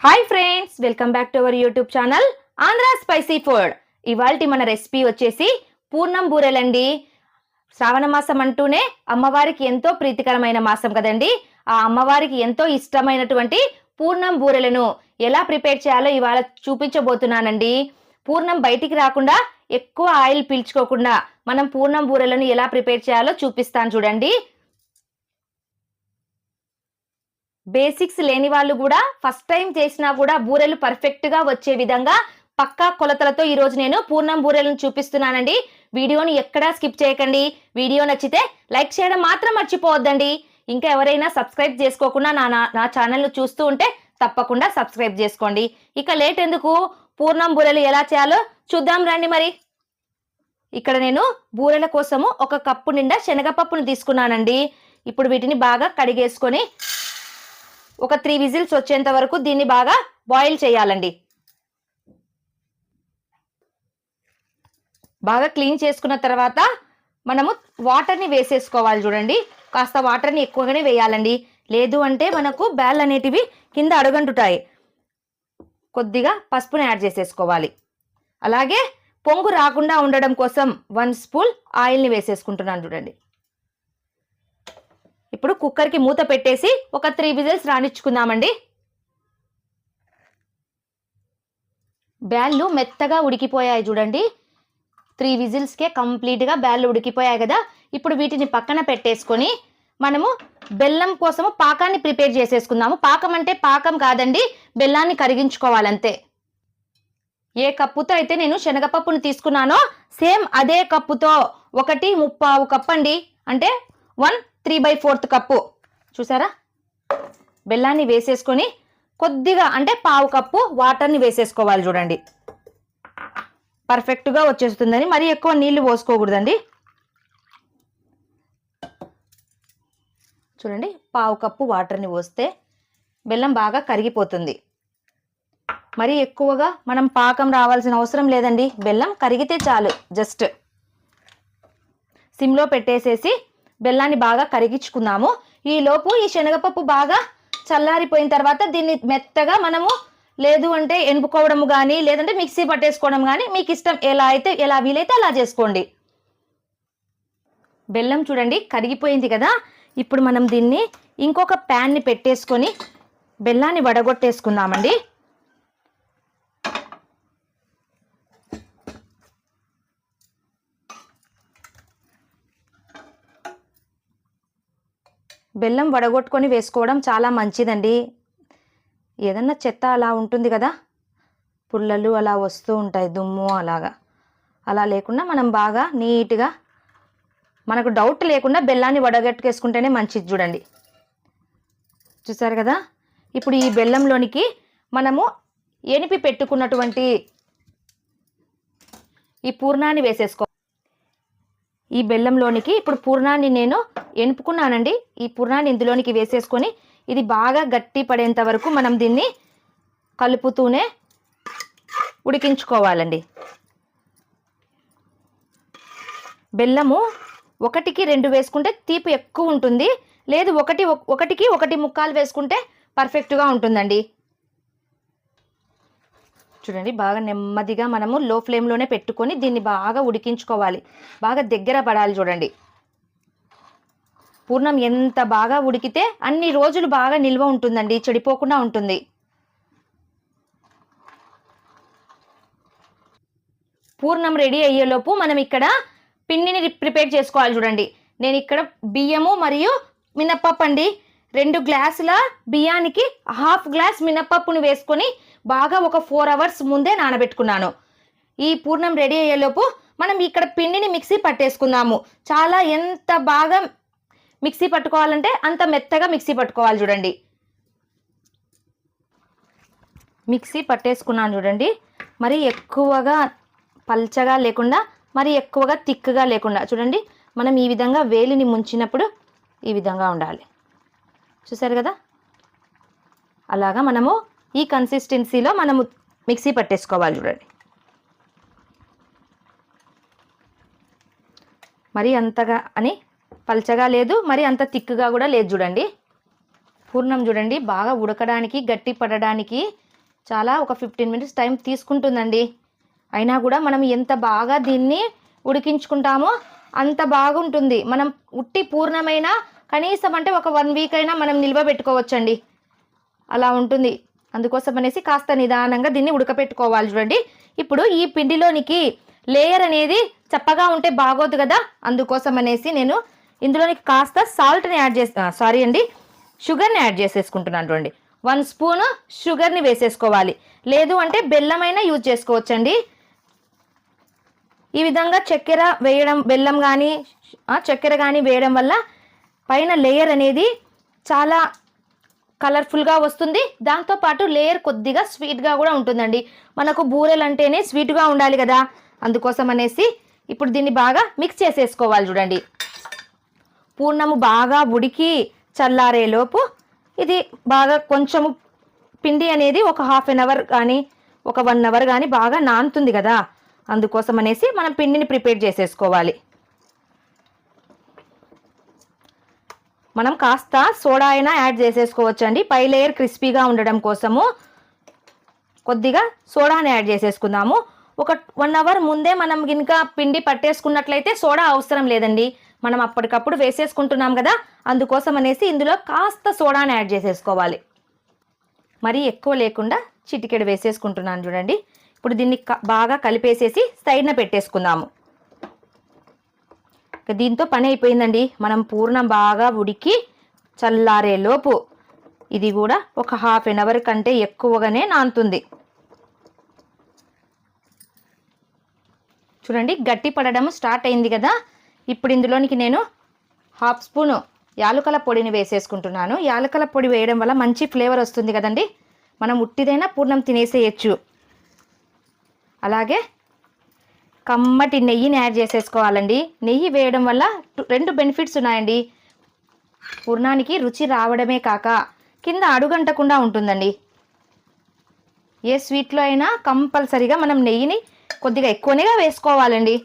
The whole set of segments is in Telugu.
Hi friends welcome back to our YouTube channel Andhra spicy food ఇవాల్టి మన రెసిపీ వచ్చేసి పూర్ణం బూరెలండి. శ్రావణ మాసం అంటూనే అమ్మవారికి ఎంతో ప్రీతికరమైన మాసం కదండి. ఆ అమ్మవారికి ఎంతో ఇష్టమైనటువంటి పూర్ణం బూరెలను ఎలా ప్రిపేర్ చేయాలో ఇవాళ చూపించబోతున్నానండి. పూర్ణం బయటికి రాకుండా ఎక్కువ ఆయిల్ పీల్చుకోకుండా మనం పూర్ణం బూరెలను ఎలా ప్రిపేర్ చేయాలో చూపిస్తాను చూడండి. బేసిక్స్ లేని వాళ్ళు కూడా ఫస్ట్ టైం చేసినా కూడా బూరెలు పర్ఫెక్ట్గా వచ్చే విధంగా పక్కా కొలతలతో ఈ రోజు నేను పూర్ణం బూరెలను చూపిస్తున్నానండి. వీడియోని ఎక్కడా స్కిప్ చేయకండి. వీడియో నచ్చితే లైక్ చేయడం మాత్రం మర్చిపోవద్దండి. ఇంకా ఎవరైనా సబ్స్క్రైబ్ చేసుకోకుండా నా నా- నా ఛానల్ను చూస్తూ ఉంటే తప్పకుండా సబ్స్క్రైబ్ చేసుకోండి. ఇక లేట్ ఎందుకు? పూర్ణం బూరెలు ఎలా చేయాలో చూద్దాం రండి మరి. ఇక్కడ నేను బూరెల కోసము ఒక కప్పు నిండా శనగపప్పును తీసుకున్నానండి. ఇప్పుడు వీటిని బాగా కడిగేసుకొని ఒక త్రీ విజిల్స్ వచ్చేంత వరకు దీన్ని బాగా బాయిల్ చేయాలండి. బాగా క్లీన్ చేసుకున్న తర్వాత మనము వాటర్ని వేసేసుకోవాలి చూడండి. కాస్త వాటర్ని ఎక్కువగానే వేయాలండి. లేదు అంటే మనకు బ్యాల్ అనేటివి కింద అడుగంటుతాయి. కొద్దిగా పసుపుని యాడ్ చేసేసుకోవాలి. అలాగే పొంగు రాకుండా ఉండడం కోసం వన్ స్పూన్ ఆయిల్ని వేసేసుకుంటున్నాను చూడండి. ఇప్పుడు కుక్కర్కి మూత పెట్టేసి ఒక త్రీ విజిల్స్ రానిచ్చుకుందామండి. బ్యాళ్ళు మెత్తగా ఉడికిపోయాయి చూడండి. త్రీ విజిల్స్కే కంప్లీట్గా బ్యాళ్ళు ఉడికిపోయాయి కదా. ఇప్పుడు వీటిని పక్కన పెట్టేసుకొని మనము బెల్లం కోసము పాకాన్ని ప్రిపేర్ చేసేసుకుందాము. పాకం అంటే పాకం కాదండి బెల్లాన్ని కరిగించుకోవాలంతే. ఏ కప్పుతో అయితే నేను శనగపప్పును తీసుకున్నానో సేమ్ అదే కప్పుతో ఒకటి ముప్పావు కప్పండి. అంటే one three by fourth cup. చూసారా? బెల్లాన్ని వేసేసుకొని కొద్దిగా అంటే పావు కప్పు వాటర్ని వేసేసుకోవాలి చూడండి. పర్ఫెక్ట్గా వచ్చేస్తుందని మరి ఎక్కువ నీళ్ళు పోసుకోకూడదండి. చూడండి పావు కప్పు వాటర్ని పోస్తే బెల్లం బాగా కరిగిపోతుంది. మరి ఎక్కువగా మనం పాకం రావాల్సిన అవసరం లేదండి. బెల్లం కరిగితే చాలు జస్ట్. సిమ్లో పెట్టేసేసి బెల్లాన్ని బాగా కరిగించుకుందాము ఈ లోపు ఈ శనగపప్పు బాగా చల్లారిపోయిన తర్వాత దీన్ని మెత్తగా మనము లేదు అంటే ఎనుపుకోవడం కానీ లేదంటే మిక్సీ పట్టేసుకోవడం కానీ మీకు ఇష్టం ఎలా అయితే ఎలా వీలైతే అలా చేసుకోండి. బెల్లం చూడండి కరిగిపోయింది కదా. ఇప్పుడు మనం దీన్ని ఇంకొక ప్యాన్ని పెట్టేసుకొని బెల్లాన్ని వడగొట్టేసుకుందామండి. బెల్లం వడగొట్టుకొని వేసుకోవడం చాలా మంచిదండి. ఏదన్నా చెత్త అలా ఉంటుంది కదా పుల్లలు అలా వస్తూ ఉంటాయి దుమ్ము అలాగా. అలా లేకుండా మనం బాగా నీట్గా మనకు డౌట్ లేకుండా బెల్లాన్ని వడగట్టుకేసుకుంటేనే మంచిది చూడండి. చూసారు కదా? ఇప్పుడు ఈ బెల్లంలోనికి మనము ఎనిపి పెట్టుకున్నటువంటి ఈ పూర్ణాన్ని వేసేసుకో ఈ బెల్లంలోనికి ఇప్పుడు పూర్ణాన్ని నేను ఎనుపుకున్నానండి. ఈ పూర్ణాన్ని ఇందులోనికి వేసేసుకొని ఇది బాగా గట్టి పడేంత వరకు మనం దీన్ని కలుపుతూనే ఉడికించుకోవాలండి. బెల్లము ఒకటికి రెండు వేసుకుంటే తీపి ఎక్కువ ఉంటుంది. లేదు ఒకటి ఒకటికి ఒకటి ముక్కాలు వేసుకుంటే పర్ఫెక్ట్గా ఉంటుందండి. చూడండి బాగా నెమ్మదిగా మనము లో ఫ్లేమ్లోనే పెట్టుకొని దీన్ని బాగా ఉడికించుకోవాలి. బాగా దగ్గర పడాలి చూడండి. పూర్ణం ఎంత బాగా ఉడికితే అన్ని రోజులు బాగా నిల్వ ఉంటుందండి చెడిపోకుండా ఉంటుంది. పూర్ణం రెడీ అయ్యేలోపు మనం ఇక్కడ పిండిని ప్రిపేర్ చేసుకోవాలి చూడండి. నేను ఇక్కడ బియ్యము మరియు మినప్పప్పు అండి. రెండు గ్లాసుల బియ్యానికి హాఫ్ గ్లాస్ మినప్పప్పును వేసుకొని బాగా ఒక ఫోర్ అవర్స్ ముందే నానబెట్టుకున్నాను. ఈ పూర్ణం రెడీ అయ్యేలోపు మనం ఇక్కడ పిండిని మిక్సీ పట్టేసుకుందాము. చాలా ఎంత బాగా మిక్సీ పట్టుకోవాలంటే అంత మెత్తగా మిక్సీ పట్టుకోవాలి చూడండి. మిక్సీ పట్టేసుకున్నాను చూడండి. మరి ఎక్కువగా పల్చగా లేకుండా మరి ఎక్కువగా తిక్కుగా లేకుండా చూడండి. మనం ఈ విధంగా వేలిని ముంచినప్పుడు ఈ విధంగా ఉండాలి. చూసారు కదా? అలాగా మనము ఈ కన్సిస్టెన్సీలో మనము మిక్సీ పట్టేసుకోవాలి చూడండి. మరి అంతగా అని పల్చగా లేదు మరి అంత తిక్కుగా కూడా లేదు చూడండి. పూర్ణం చూడండి బాగా ఉడకడానికి గట్టి పడడానికి చాలా ఒక ఫిఫ్టీన్ మినిట్స్ టైం తీసుకుంటుందండి. అయినా కూడా మనం ఎంత బాగా దీన్ని ఉడికించుకుంటామో అంత బాగుంటుంది. మనం ఉట్టి పూర్ణమైన కనీసం అంటే ఒక వన్ వీక్ అయినా మనం నిల్వ పెట్టుకోవచ్చండి. అలా ఉంటుంది. అందుకోసం అనేసి కాస్త నిదానంగా దీన్ని ఉడకపెట్టుకోవాలి చూడండి. ఇప్పుడు ఈ పిండిలోనికి లేయర్ అనేది చప్పగా ఉంటే బాగోదు కదా. అందుకోసం అనేసి నేను ఇందులోనికి కాస్త సాల్ట్ని యాడ్ చేస్తా సారీ అండి షుగర్ని యాడ్ చేసేసుకుంటున్నాను చూడండి. వన్ స్పూన్ షుగర్ని వేసేసుకోవాలి. లేదు అంటే బెల్లమైనా యూజ్ చేసుకోవచ్చండి. ఈ విధంగా చక్కెర వేయడం బెల్లం కానీ చక్కెర కానీ వేయడం వల్ల పైన లేయర్ అనేది చాలా కలర్ఫుల్గా వస్తుంది. దాంతోపాటు లేయర్ కొద్దిగా స్వీట్గా కూడా ఉంటుందండి. మనకు బూరెలు అంటేనే స్వీట్గా ఉండాలి కదా. అందుకోసం అనేసి ఇప్పుడు దీన్ని బాగా మిక్స్ చేసేసుకోవాలి చూడండి. పూర్ణము బాగా ఉడికి చల్లారేలోపు ఇది బాగా కొంచెము పిండి అనేది ఒక హాఫ్ అన్ అవర్ కానీ ఒక వన్ అవర్ కానీ బాగా నానుతుంది కదా. అందుకోసం అనేసి మనం పిండిని ప్రిపేర్ చేసేసుకోవాలి. మనం కాస్త సోడా అయినా యాడ్ చేసేసుకోవచ్చు అండి పై లేయర్ క్రిస్పీగా ఉండడం కోసము కొద్దిగా సోడాని యాడ్ చేసేసుకుందాము. ఒక వన్ అవర్ ముందే మనం గినక పిండి పట్టేసుకున్నట్లయితే సోడా అవసరం లేదండి. మనం అప్పటికప్పుడు వేసేసుకుంటున్నాం కదా అందుకోసం అనేసి ఇందులో కాస్త సోడాని యాడ్ చేసేసుకోవాలి. మరీ ఎక్కువ లేకుండా చిటికెడు వేసేసుకుంటున్నాను చూడండి. ఇప్పుడు దీన్ని క- బాగా కలిపేసేసి సైడ్న పెట్టేసుకుందాము. దీంతో పని అయిపోయిందండి. మనం పూర్ణం బాగా ఉడికి చల్లారేలోపు ఇది కూడా ఒక హాఫ్ అన్ అవర్ కంటే ఎక్కువగానే నానుతుంది. చూడండి గట్టి పడడం స్టార్ట్ అయింది కదా. ఇప్పుడు ఇందులోనికి నేను హాఫ్ స్పూను యాలకల పొడిని వేసేసుకుంటున్నాను. యాలకల పొడి వేయడం వల్ల మంచి ఫ్లేవర్ వస్తుంది కదండి. మనం ఉట్టిదైనా పూర్ణం తినేసేయచ్చు. అలాగే కమ్మటి నెయ్యిని యాడ్ చేసేసుకోవాలండి. నెయ్యి వేయడం వల్ల టు- రెండు బెనిఫిట్స్ ఉన్నాయండి. పూర్ణానికి రుచి రావడమే కాక కింద అడుగంటకుండా ఉంటుందండి. ఏ స్వీట్లో అయినా కంపల్సరీగా మనం నెయ్యిని కొద్దిగా ఎక్కువనేగా వేసుకోవాలండి.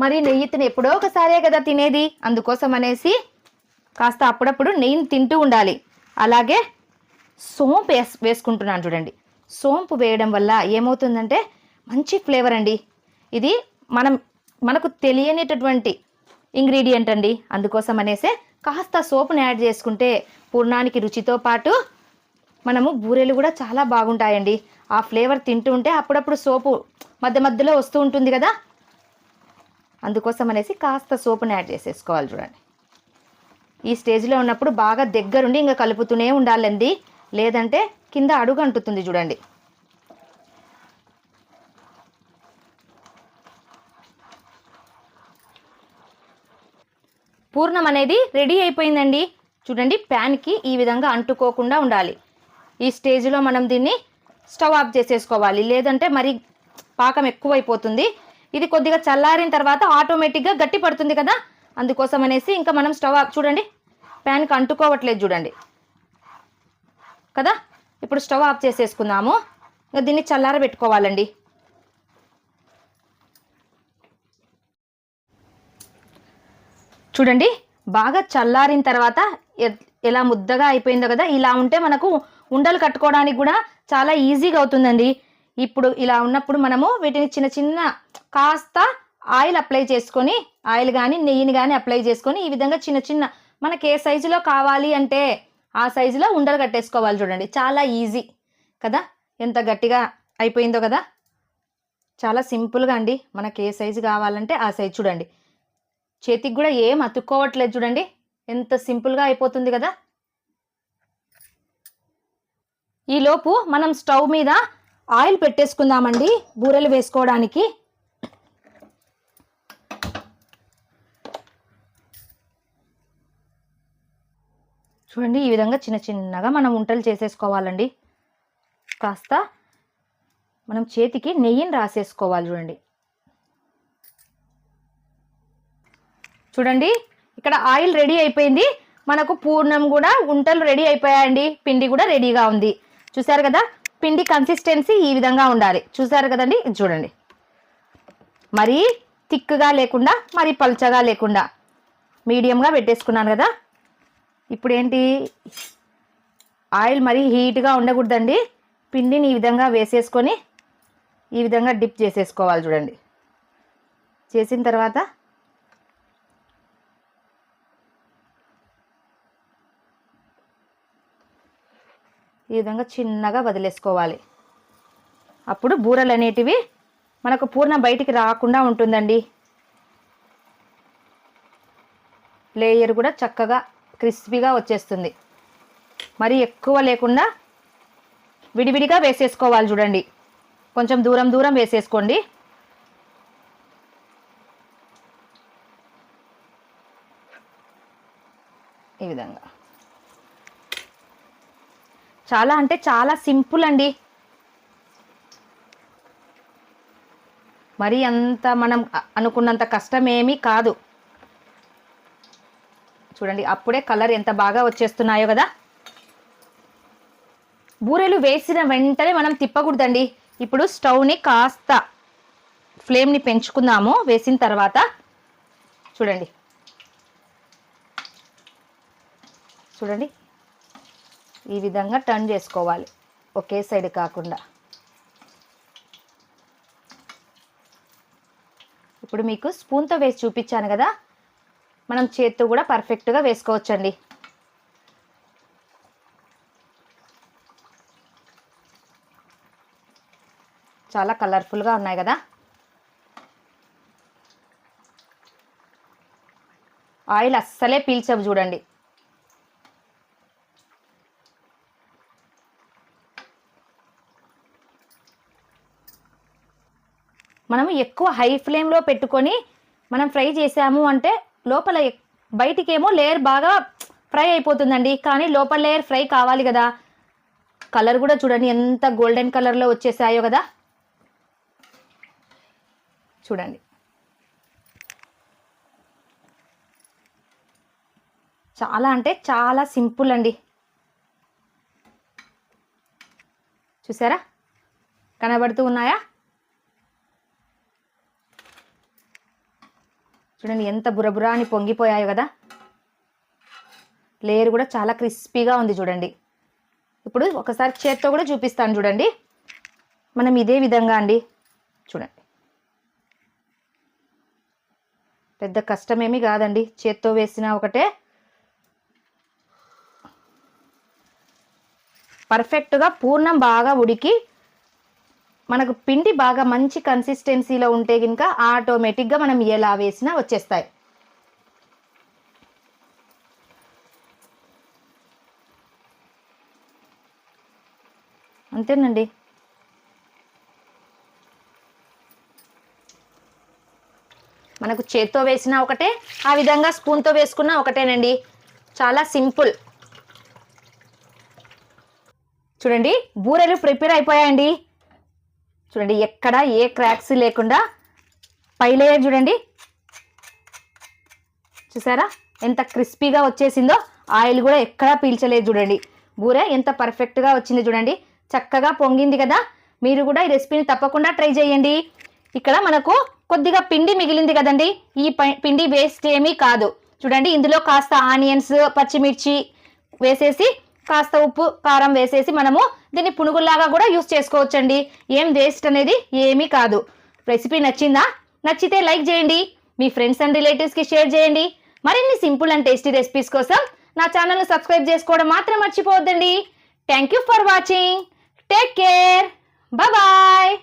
మరి నెయ్యి తిని ఎప్పుడో ఒకసారే కదా తినేది. అందుకోసం అనేసి కాస్త అప్పుడప్పుడు నెయ్యిని తింటూ ఉండాలి. అలాగే సోంపు వేస్ వేసుకుంటున్నాను చూడండి. సోంపు వేయడం వల్ల ఏమవుతుందంటే మంచి ఫ్లేవర్ అండి. ఇది మనం మనకు తెలియనిటటువంటి ఇంగ్రీడియంట్ అండి. అందుకోసం అనేసే కాస్త సోపుని యాడ్ చేసుకుంటే పూర్ణానికి రుచితో పాటు మనము బూరెలు కూడా చాలా బాగుంటాయండి. ఆ ఫ్లేవర్ తింటూ ఉంటే అప్పుడప్పుడు సోపు మధ్య మధ్యలో వస్తూ ఉంటుంది కదా. అందుకోసం అనేసి కాస్త సోపుని యాడ్ చేసేసుకోవాలి చూడండి. ఈ స్టేజ్లో ఉన్నప్పుడు బాగా దగ్గరుండి ఇంకా కలుపుతూనే ఉండాలండి. లేదంటే కింద అడుగు అంటుతుంది చూడండి. పూర్ణం అనేది రెడీ అయిపోయిందండి. చూడండి ప్యాన్కి ఈ విధంగా అంటుకోకుండా ఉండాలి. ఈ స్టేజ్లో మనం దీన్ని స్టవ్ ఆఫ్ చేసేసుకోవాలి. లేదంటే మరి పాకం ఎక్కువైపోతుంది. ఇది కొద్దిగా చల్లారిన తర్వాత ఆటోమేటిక్గా గట్టి పడుతుంది కదా? అందుకోసం అనేసి ఇంకా మనం స్టవ్ ఆఫ్ చూడండి ప్యాన్కి అంటుకోవట్లేదు చూడండి. కదా? ఇప్పుడు స్టవ్ ఆఫ్ చేసేసుకుందాము. ఇంకా దీన్ని చల్లారబెట్టుకోవాలండి. చూడండి బాగా చల్లారిన తర్వాత ఎ- ఎలా ముద్దగా అయిపోయిందో కదా ఇలా ఉంటే మనకు ఉండలు కట్టుకోవడానికి కూడా చాలా ఈజీగా అవుతుందండి. ఇప్పుడు ఇలా ఉన్నప్పుడు మనము వీటిని చిన్న చిన్న కాస్త ఆయిల్ అప్లై చేసుకొని ఆయిల్ కానీ నెయ్యిని కానీ అప్లై చేసుకొని ఈ విధంగా చిన్న చిన్న మనకి ఏ సైజులో కావాలి అంటే ఆ సైజులో ఉండలు కట్టేసుకోవాలి చూడండి. చాలా ఈజీ కదా? ఎంత గట్టిగా అయిపోయిందో కదా? చాలా సింపుల్గా అండి. మనకి ఏ సైజు కావాలంటే ఆ సైజు చూడండి. చేతికి కూడా ఏం అతుక్కోవట్లేదు చూడండి. ఎంత సింపుల్గా అయిపోతుంది కదా. ఈలోపు మనం స్టవ్ మీద ఆయిల్ పెట్టేసుకుందామండి బూరెలు వేసుకోవడానికి. చూడండి ఈ విధంగా చిన్న చిన్నగా మనం వంటలు చేసేసుకోవాలండి. కాస్త మనం చేతికి నెయ్యిని రాసేసుకోవాలి చూడండి. చూడండి ఇక్కడ ఆయిల్ రెడీ అయిపోయింది. మనకు పూర్ణం కూడా ఉంటలు రెడీ అయిపోయాయండి. పిండి కూడా రెడీగా ఉంది. చూసారు కదా పిండి కన్సిస్టెన్సీ ఈ విధంగా ఉండాలి. చూసారు కదండి ఇది చూడండి. మరీ థిక్గా లేకుండా మరీ పలుచగా లేకుండా. మీడియంగా పెట్టేసుకున్నాను కదా. ఇప్పుడు ఏంటి ఆయిల్ మరీ హీట్గా ఉండకూడదండి. పిండిని ఈ విధంగా వేసేసుకొని ఈ విధంగా డిప్ చేసేసుకోవాలి చూడండి. చేసిన తర్వాత ఈ విధంగా చిన్నగా వదిలేసుకోవాలి. అప్పుడు బూరలు అనేటివి మనకు పూర్ణ బయటికి రాకుండా ఉంటుందండి. లేయర్ కూడా చక్కగా క్రిస్పీగా వచ్చేస్తుంది. మరి ఎక్కువ లేకుండా విడివిడిగా వేసేసుకోవాలి చూడండి. కొంచెం దూరం దూరం వేసేసుకోండి. ఈ విధంగా. చాలా అంటే చాలా సింపుల్ అండి. మరి అంత మనం అనుకున్నంత కష్టం ఏమీ కాదు. చూడండి అప్పుడే కలర్ ఎంత బాగా వచ్చేస్తున్నాయో కదా. బూరెలు వేసిన వెంటనే మనం తిప్పకూడదండి. ఇప్పుడు స్టవ్ని కాస్త ఫ్లేమ్ని పెంచుకుందాము. వేసిన తర్వాత చూడండి. చూడండి ఈ విధంగా టర్న్ చేసుకోవాలి. ఒకే సైడ్ కాకుండా. ఇప్పుడు మీకు స్పూన్తో వేసి చూపించాను కదా. మనం చేత్తో కూడా పర్ఫెక్ట్గా వేసుకోవచ్చండి. చాలా కలర్ఫుల్గా ఉన్నాయి కదా. ఆయిల్ అస్సలే పీల్చవు చూడండి. మనం ఎక్కువ హై ఫ్లేమ్లో పెట్టుకొని మనం ఫ్రై చేసాము అంటే లోపల బయటికేమో లేయర్ బాగా ఫ్రై అయిపోతుందండి. కానీ లోపల లేయర్ ఫ్రై కావాలి కదా. కలర్ కూడా చూడండి ఎంత గోల్డెన్ కలర్లో వచ్చేసాయో కదా. చూడండి. చాలా అంటే చాలా సింపుల్ అండి. చూసారా? కనబడుతూ ఉన్నాయా? చూడండి ఎంత బురబురా అని పొంగిపోయాయి కదా. లేయర్ కూడా చాలా క్రిస్పీగా ఉంది చూడండి. ఇప్పుడు ఒకసారి చేత్తో కూడా చూపిస్తాను చూడండి. మనం ఇదే విధంగా అండి. చూడండి. పెద్ద కష్టమేమీ కాదండి. చేత్తో వేసిన ఒకటే. పర్ఫెక్ట్గా పూర్ణం బాగా ఉడికి మనకు పిండి బాగా మంచి కన్సిస్టెన్సీలో ఉంటే కనుక ఆటోమేటిక్గా మనం ఎలా వేసినా వచ్చేస్తాయి. అంతేనండి. మనకు చేత్తో వేసినా ఒకటే ఆ విధంగా స్పూన్తో వేసుకున్నా ఒకటేనండి. చాలా సింపుల్. చూడండి బూరెలు ప్రిపేర్ అయిపోయాయండి. చూడండి ఎక్కడ ఏ క్రాక్స్ లేకుండా పై లేయర్ చూడండి. చూసారా? ఎంత క్రిస్పీగా వచ్చేసిందో ఆయిల్ కూడా ఎక్కడా పీల్చలేదు చూడండి. బూరె ఎంత పర్ఫెక్ట్గా వచ్చింది చూడండి. చక్కగా పొంగింది కదా. మీరు కూడా ఈ రెసిపీని తప్పకుండా ట్రై చేయండి. ఇక్కడ మనకు కొద్దిగా పిండి మిగిలింది కదండి. ఈ పై- పిండి వేస్ట్ ఏమీ కాదు. చూడండి ఇందులో కాస్త ఆనియన్స్ పచ్చిమిర్చి వేసేసి కాస్త ఉప్పు కారం వేసేసి మనము దీన్ని పునుగుల్లాగా కూడా యూస్ చేసుకోవచ్చండి. ఏం వేస్ట్ అనేది ఏమీ కాదు. రెసిపీ నచ్చిందా? నచ్చితే లైక్ చేయండి. మీ ఫ్రెండ్స్ అండ్ రిలేటివ్స్కి షేర్ చేయండి. మరిన్ని సింపుల్ అండ్ టేస్టీ రెసిపీస్ కోసం నా ఛానల్ను సబ్స్క్రైబ్ చేసుకోవడం మాత్రం మర్చిపోవద్దండి. Thank you for watching take care bye